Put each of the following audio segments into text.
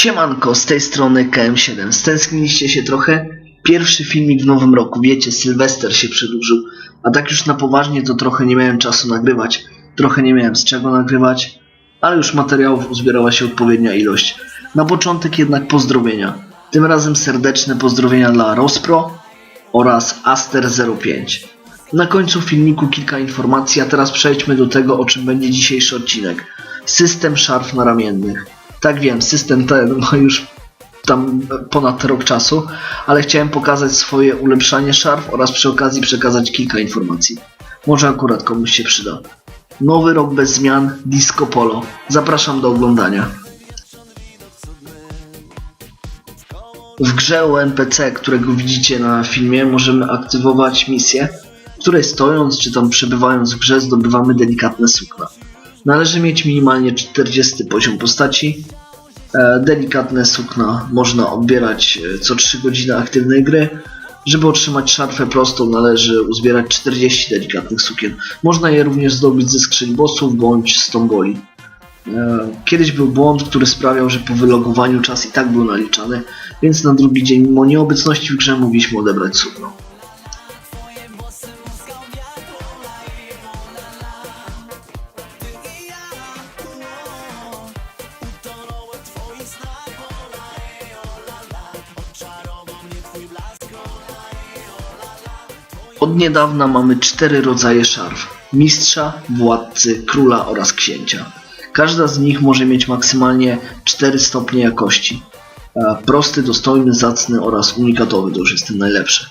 Siemanko, z tej strony KM7. Stęskniliście się trochę? Pierwszy filmik w nowym roku, wiecie, Sylwester się przedłużył, a tak już na poważnie to trochę nie miałem czasu nagrywać, trochę nie miałem z czego nagrywać, ale już materiałów uzbierała się odpowiednia ilość. Na początek jednak pozdrowienia. Tym razem serdeczne pozdrowienia dla Rospro oraz Aster05. Na końcu filmiku kilka informacji, a teraz przejdźmy do tego, o czym będzie dzisiejszy odcinek. System szarf naramiennych. Tak wiem, system ten ma już tam ponad rok czasu, ale chciałem pokazać swoje ulepszanie szarf oraz przy okazji przekazać kilka informacji. Może akurat komuś się przyda. Nowy rok bez zmian, Disco Polo. Zapraszam do oglądania. W grze o NPC, którego widzicie na filmie, możemy aktywować misję, w której stojąc czy tam przebywając w grze zdobywamy delikatne sukna. Należy mieć minimalnie 40 poziom postaci. E, Delikatne sukna można odbierać e, co 3 godziny aktywnej gry. Żeby otrzymać szarfę prostą należy uzbierać 40 delikatnych sukien. Można je również zdobyć ze skrzyń bossów bądź z tomboli. E, Kiedyś był błąd, który sprawiał, że po wylogowaniu czas i tak był naliczany, więc na drugi dzień mimo nieobecności w grze mogliśmy odebrać sukno. Od niedawna mamy cztery rodzaje szarf: mistrza, władcy, króla oraz księcia. Każda z nich może mieć maksymalnie 4 stopnie jakości. E, Prosty, dostojny, zacny oraz unikatowy to już jest ten najlepszy.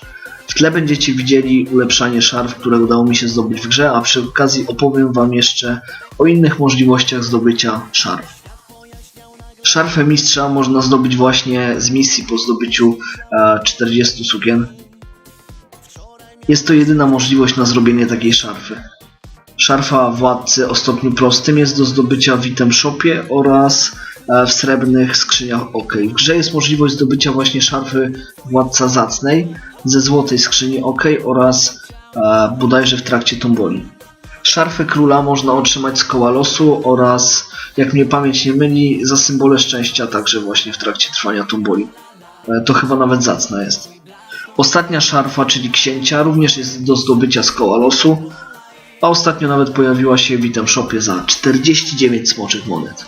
W tle będziecie widzieli ulepszanie szarf, które udało mi się zdobyć w grze, a przy okazji opowiem Wam jeszcze o innych możliwościach zdobycia szarf. Szarfę mistrza można zdobyć właśnie z misji po zdobyciu e, 40 sukien. Jest to jedyna możliwość na zrobienie takiej szarfy. Szarfa władcy o stopniu prostym jest do zdobycia w item shopie oraz e, w srebrnych skrzyniach OK. W grze jest możliwość zdobycia właśnie szarfy władca zacnej ze złotej skrzyni OK oraz e, bodajże w trakcie tomboli. Szarfę króla można otrzymać z koła losu oraz, jak mnie pamięć nie myli, za symbole szczęścia także właśnie w trakcie trwania tomboli. E, to chyba nawet zacna jest. Ostatnia szarfa, czyli księcia, również jest do zdobycia z koła losu, a ostatnio nawet pojawiła się w item shopie za 49 smoczych monet.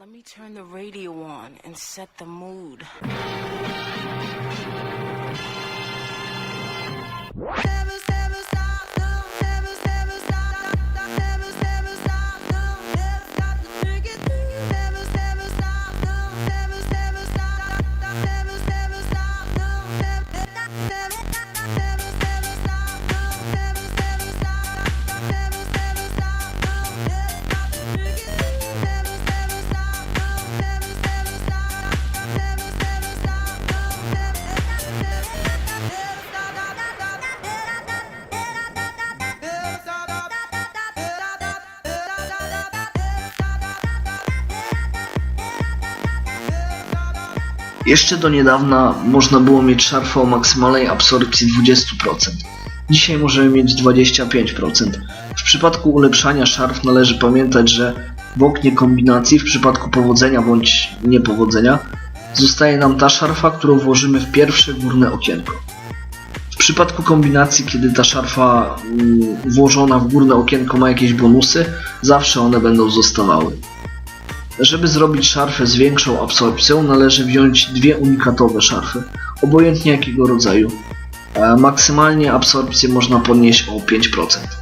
Let me turn the radio on and set the mood. Jeszcze do niedawna można było mieć szarfę o maksymalnej absorpcji 20%. Dzisiaj możemy mieć 25%. W przypadku ulepszania szarf należy pamiętać, że w oknie kombinacji w przypadku powodzenia bądź niepowodzenia Zostaje nam ta szarfa, którą włożymy w pierwsze górne okienko. W przypadku kombinacji, kiedy ta szarfa mm, włożona w górne okienko ma jakieś bonusy, zawsze one będą zostawały. Żeby zrobić szarfę z większą absorpcją, należy wziąć dwie unikatowe szarfy, obojętnie jakiego rodzaju. E, Maksymalnie absorpcję można podnieść o 5%.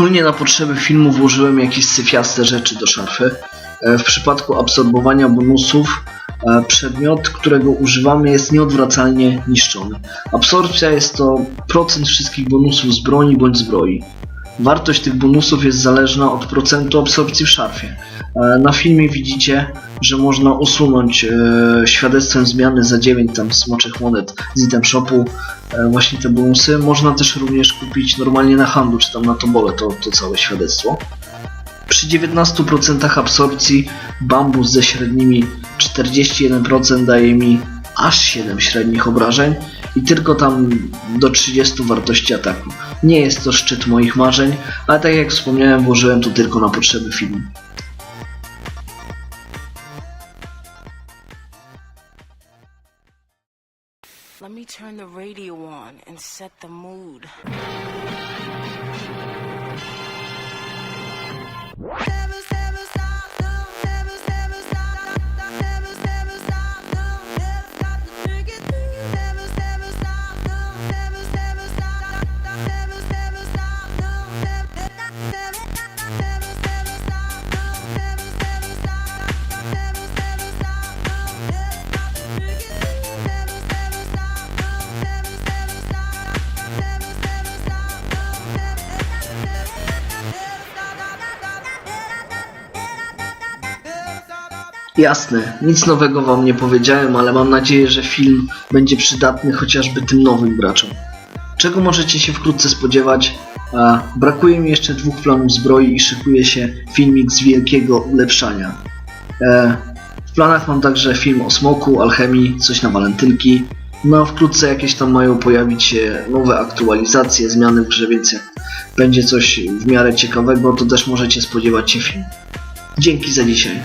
Ogólnie na potrzeby filmu włożyłem jakieś syfiaste rzeczy do szarfy. E, W przypadku absorbowania bonusów e, przedmiot, którego używamy jest nieodwracalnie niszczony. Absorpcja jest to procent wszystkich bonusów z broni bądź zbroi. Wartość tych bonusów jest zależna od procentu absorpcji w szarfie. E, Na filmie widzicie, że można usunąć e, świadectwem zmiany za 9 tam smoczych monet z item shopu e, właśnie te bonusy. Można też również kupić normalnie na handlu, czy tam na tobole to, to całe świadectwo. Przy 19% absorpcji bambus ze średnimi 41% daje mi aż 7 średnich obrażeń i tylko tam do 30 wartości ataku. Nie jest to szczyt moich marzeń, ale tak jak wspomniałem, włożyłem to tylko na potrzeby filmu. Turn the radio on and set the mood. Jasne, nic nowego wam nie powiedziałem, ale mam nadzieję, że film będzie przydatny chociażby tym nowym graczom. Czego możecie się wkrótce spodziewać? A, brakuje mi jeszcze dwóch planów zbroi i szykuje się filmik z wielkiego ulepszania. E, w planach mam także film o smoku, alchemii, coś na walentynki. No a wkrótce jakieś tam mają pojawić się nowe aktualizacje, zmiany w grze, więc jak będzie coś w miarę ciekawego, to też możecie spodziewać się filmu. Dzięki za dzisiaj.